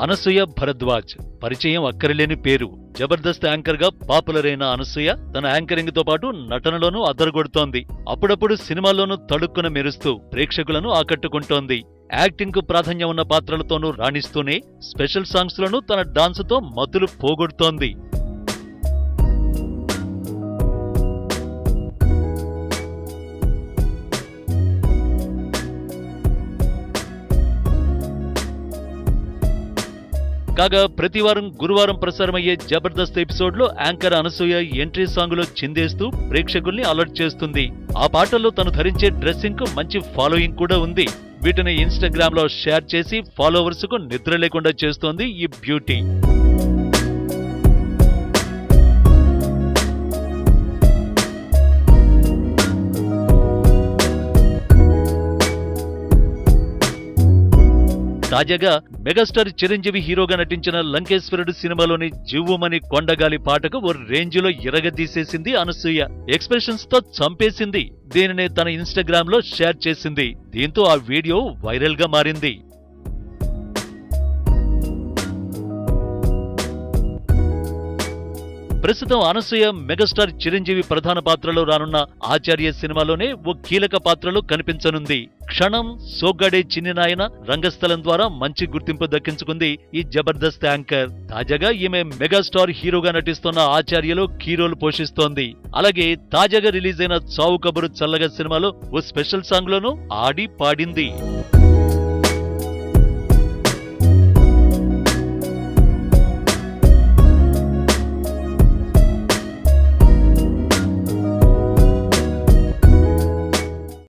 అనసూయ భరద్వాజ్. పరిచయం అక్కరలేని పేరు. జబర్దస్త్ యాంకర్గా పాపులర్ అయిన అనసూయ తన యాంకరింగ్తో పాటు నటనలోనూ అదరగొడుతోంది. అప్పుడప్పుడు సినిమాల్లోనూ తడుక్కున మెరుస్తూ ప్రేక్షకులను ఆకట్టుకుంటోంది. యాక్టింగ్కు ప్రాధాన్యం ఉన్న పాత్రలతోనూ రాణిస్తూనే స్పెషల్ సాంగ్స్ లోనూ తన డాన్స్తో మతులు పోగొడుతోంది. కాగా ప్రతివారం గురువారం ప్రసారమయ్యే జబర్దస్త్ ఎపిసోడ్లో యాంకర్ అనసూయ ఎంట్రీ సాంగ్లో చిందేస్తూ ప్రేక్షకుల్ని అలర్ట్ చేస్తుంది. ఆ పాటల్లో తను ధరించే డ్రెస్సింగ్కు మంచి ఫాలోయింగ్ కూడా ఉంది. వీటిని ఇన్స్టాగ్రామ్లో షేర్ చేసి ఫాలోవర్స్కు నిద్ర లేకుండా చేస్తోంది ఈ బ్యూటీ. తాజాగా మెగాస్టార్ చిరంజీవి హీరోగా నటించిన లంకేశ్వరుడు సినిమాలోని జివ్వుమని కొండగాలి పాటకు ఓ రేంజ్లో ఇరగదీసేసింది అనసూయ. ఎక్స్ప్రెషన్స్తో చంపేసింది. దీనిని తన ఇన్స్టాగ్రామ్లో షేర్ చేసింది. దీంతో ఆ వీడియో వైరల్గా మారింది. ప్రస్తుతం అనసూయ మెగాస్టార్ చిరంజీవి ప్రధాన పాత్రలో రానున్న ఆచార్య సినిమాలోనే ఓ కీలక పాత్రలో కనిపించనుంది. క్షణం సోగ్గాడే చిన్నినాయన రంగస్థలం ద్వారా మంచి గుర్తింపు దక్కించుకుంది ఈ జబర్దస్త్ యాంకర్. తాజాగా ఈమె మెగాస్టార్ హీరోగా నటిస్తున్న ఆచార్యలో కీరోలు పోషిస్తోంది. అలాగే తాజాగా రిలీజ్ అయిన చావు కబురు చల్లగా సినిమాలో ఓ స్పెషల్ సాంగ్ లోనూ ఆడి పాడింది.